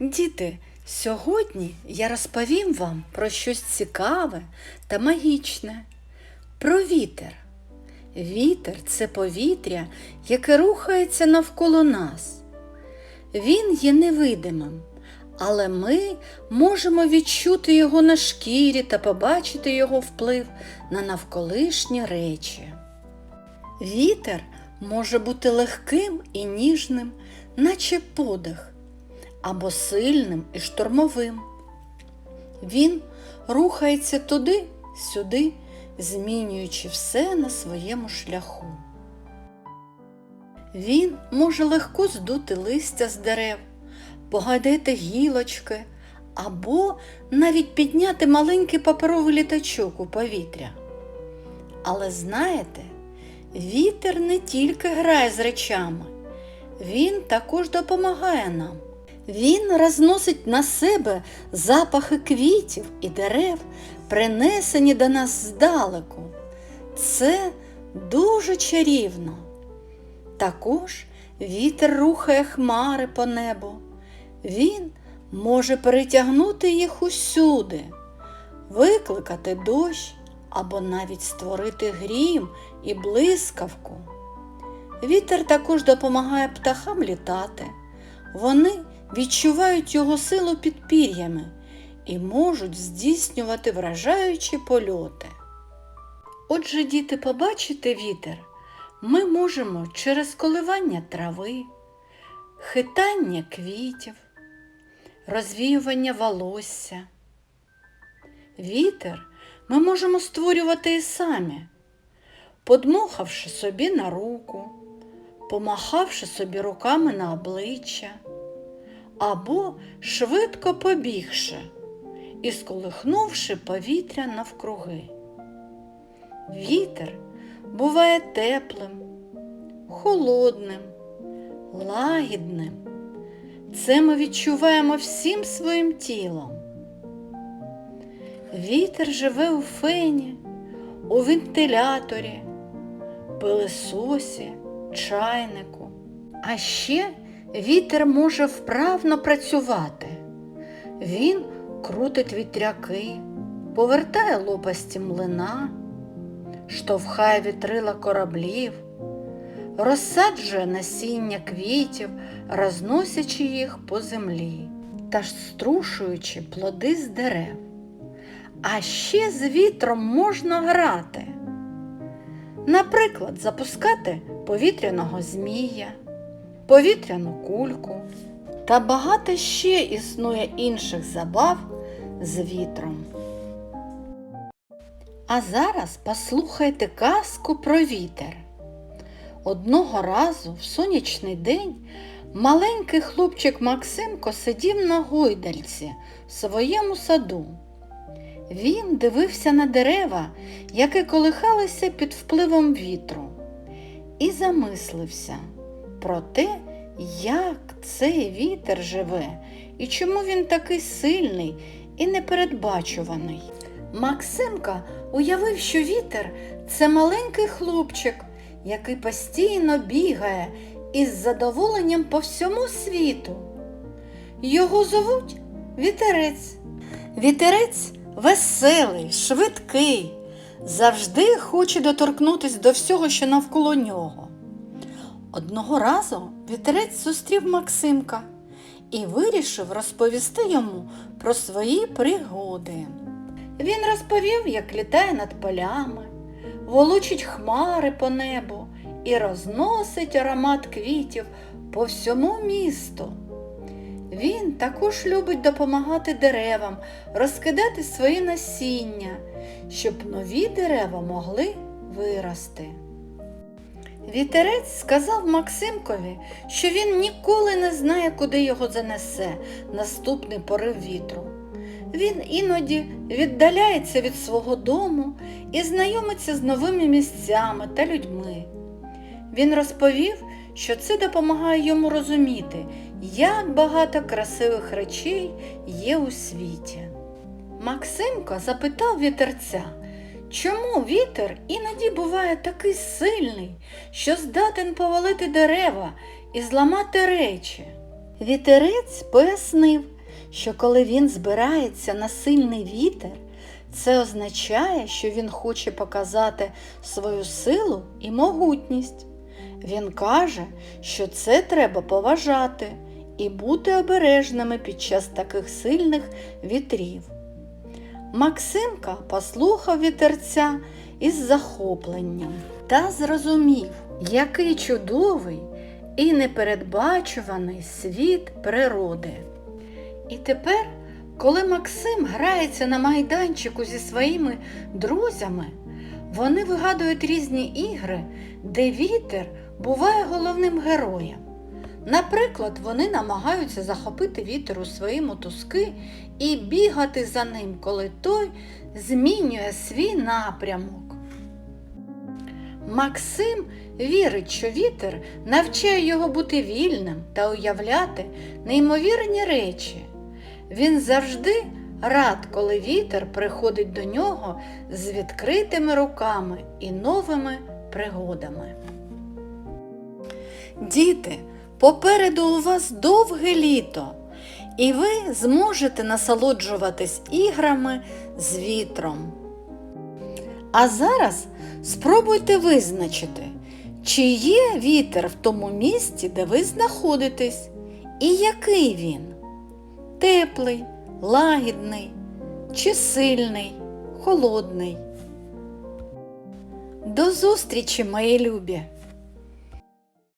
Діти, сьогодні я розповім вам про щось цікаве та магічне. Про вітер. Вітер це повітря, яке рухається навколо нас. Він є невидимим, але ми можемо відчути його на шкірі та побачити його вплив на навколишні речі. Вітер може бути легким і ніжним, наче подих, або сильним і штормовим. Він рухається туди, сюди, змінюючи все на своєму шляху. Він може легко здути листя з дерев, погадити гілочки або навіть підняти маленький паперовий літачок у повітря. Але знаєте, вітер не тільки грає з речами, він також допомагає нам. Він розносить на себе запахи квітів і дерев, принесені до нас здалеку. Це дуже чарівно. Також вітер рухає хмари по небу. Він може перетягнути їх усюди, викликати дощ або навіть створити грім і блискавку. Вітер також допомагає птахам літати. Вони відчувають його силу під пір'ями і можуть здійснювати вражаючі польоти. Отже, діти, побачити вітер ми можемо через коливання трави, хитання квітів, розвіювання волосся. Вітер ми можемо створювати і самі, подмухавши собі на руку, помахавши собі руками на обличчя, або швидко побігши і сколихнувши повітря навкруги. Вітер буває теплим, холодним, лагідним. Це ми відчуваємо всім своїм тілом. Вітер живе у фені, у вентиляторі, пилисосі, чайнику. А ще вітер може вправно працювати. Він крутить вітряки, повертає лопасті млина, штовхає вітрила кораблів, розсаджує насіння квітів, розносячи їх по землі та струшуючи плоди з дерев. А ще з вітром можна грати. Наприклад, запускати повітряного змія, повітряну кульку та багато ще існує інших забав з вітром. А зараз послухайте казку про вітер. Одного разу в сонячний день маленький хлопчик Максимко сидів на гойдальці в своєму саду. Він дивився на дерева, які колихалися під впливом вітру, і замислився про те, як цей вітер живе і чому він такий сильний і непередбачуваний. Максимка уявив, що вітер це маленький хлопчик, який постійно бігає із задоволенням по всьому світу. Його зовуть вітерець. Вітерець веселий, швидкий, завжди хоче доторкнутися до всього, що навколо нього. Одного разу вітерець зустрів Максимка і вирішив розповісти йому про свої пригоди. Він розповів, як літає над полями, волочить хмари по небу і розносить аромат квітів по всьому місту. Він також любить допомагати деревам розкидати свої насіння, щоб нові дерева могли вирости. Вітерець сказав Максимкові, що він ніколи не знає, куди його занесе наступний порив вітру. Він іноді віддаляється від свого дому і знайомиться з новими місцями та людьми. Він розповів, що це допомагає йому розуміти, як багато красивих речей є у світі. Максимко запитав вітерця, чому вітер іноді буває такий сильний, що здатен повалити дерева і зламати речі. Вітерець пояснив, що коли він збирається на сильний вітер, це означає, що він хоче показати свою силу і могутність. Він каже, що це треба поважати і бути обережними під час таких сильних вітрів. Максимка послухав вітерця із захопленням та зрозумів, який чудовий і непередбачуваний світ природи. І тепер, коли Максим грається на майданчику зі своїми друзями, вони вигадують різні ігри, де вітер буває головним героєм. Наприклад, вони намагаються захопити вітер у свої мотузки і бігати за ним, коли той змінює свій напрямок. Максим вірить, що вітер навчає його бути вільним та уявляти неймовірні речі. Він завжди рад, коли вітер приходить до нього з відкритими руками і новими пригодами. Діти, попереду у вас довге літо, і ви зможете насолоджуватись іграми з вітром. А зараз спробуйте визначити, чи є вітер в тому місці, де ви знаходитесь, і який він теплий, лагідний чи сильний, холодний. До зустрічі, мої любі!